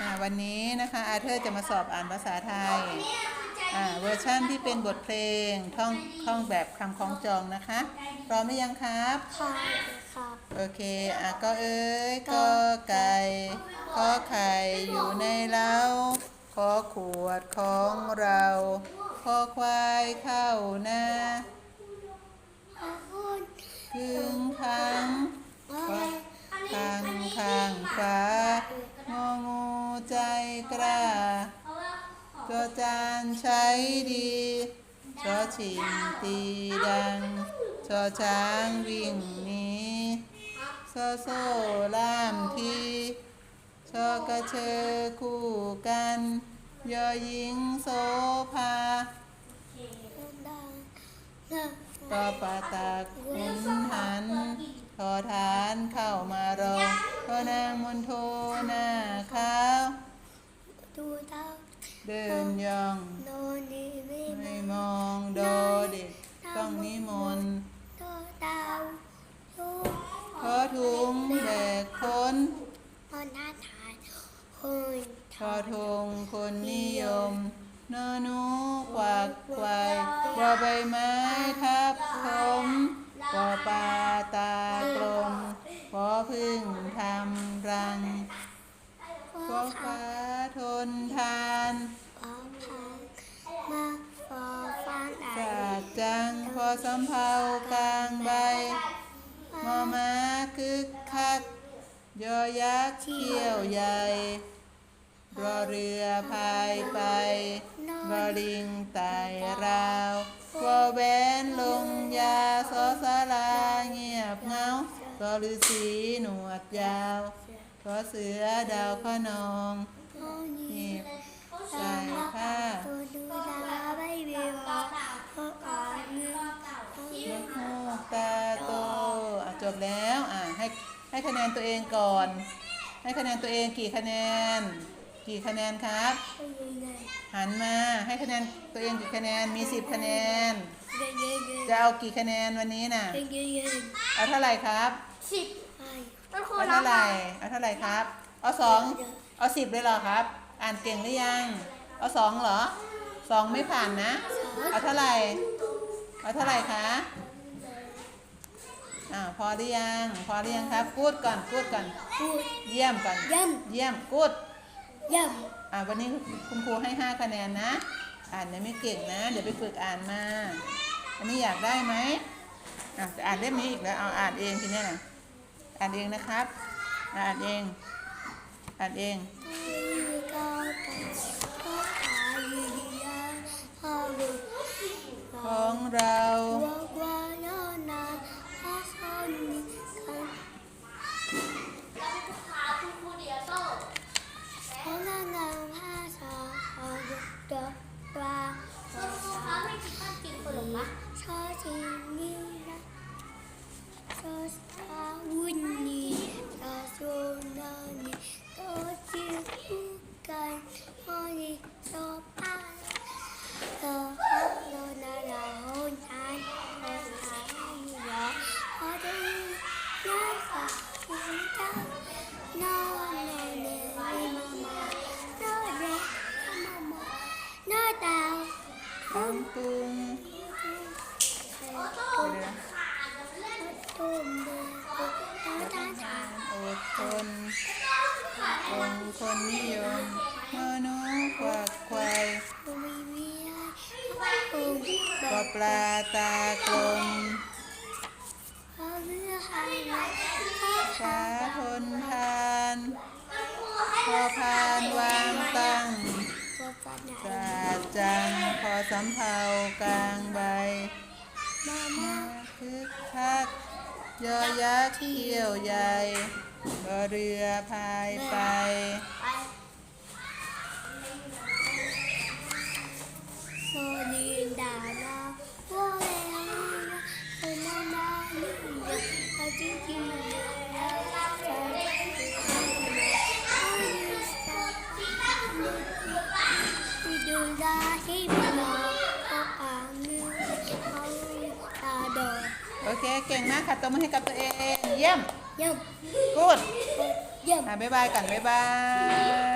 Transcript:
อ่าวันนี้นะคะอาเธอร์จะมาสอบอ่านภาษาไทยอ่าเวอร์ชั่นที่เป็นบทเพลงท่องท่องแบบคำคล้องจองนะคะ พร้อมหรือยังครับค่ะครับโอเคอะก็เอ้ยก็ไก่ขอไข่อยู่ในเล้าขอขวดของเราขอควายเข้านาขอบคุณครึ่งครั้งอะไรข้าง จอจานใช้ดีชอชิงตีดังชอช้างวิ่งหนีโซโซ่ล่ามทีชอกระเชอคู่กันยอหญิงโสภาดังนะปอปาตากขุนหันทอฐานเข้ามารองพอนางมนโทหน้าขาวดูดาว เดินย่องโนนีไม่มองโดเด็กต้องนิมนต์โดดาขอถุงแบกคนตอนน้าฐานคนขอทงคนนิยมนอนูกวักไกวบอใบไม้ทับถมปอปลาตากลมขอพึ่งทำรังขอฟ้าทนทาน จังพอสำเภากลางใบ มอม้าคึกคัก ยอยักษ์เขี้ยวใหญ่รอเรือพายไปรอลิงไต่ราววอแวนลงยาสอสาราเงียบเงารอฤาษีหนวดยาวขอเสือดาวพนองโให้คะแนนตัวเองก่อน ให้คะแนนตัวเองกี่คะแนน กี่คะแนนครับ หันมาให้คะแนนตัวเองกี่คะแนน มีสิบคะแนน จะเอากี่คะแนนวันนี้น่ะ เอาเท่าไหร่ครับสิบเอาน้อเท่าไหร่เอาเท่าไหร่ครับ เอาสองเอาสิบเลยเหรอครับ อ่านเก่งหรือยัง เอาสองเหรอสองไม่ผ่านนะ เอาเท่าไหร่ เอาเท่าไหร่คะ อ่าพอหรือยัง พอหรือยังครับกูดก่อนกูดก่อน พูดเยี่ยมก่อนเยี่ยมเยี่ยมกูดเยี่ยมอ่าวันนี้คุณครูให้ห้าคะแนนนะ อ่านยังไม่เก่งนะ เดี๋ยวไปฝึกอ่านมา อันนี้อยากได้ไหมอะจะอ่านเล่มนี้อีกแล้วเอาอ่านเองทีเนี้ยนะอ่านเองนะครับ อ่านเอง อ่านเองก็ไปก็ขายอยู่ดีนะพ่อบุตรของเราบอก อดทนองคนนิยมมโนกวักไขวมีเมียตุ้มปอปลาตากลมเขาเลือกให้เราเขาขาทนทานพอพานวางตั้งจะจะไหนกาดจังพอสำเภากลางใบ ยอยะเที่ยวใหญ่ เรือพายไป เค เก่งมากค่ะตบมือให้กับตัวเอง เยี่ยม เยี่ยม กูด เยี่ยม อะบ๊ายบายกันบ๊ายบาย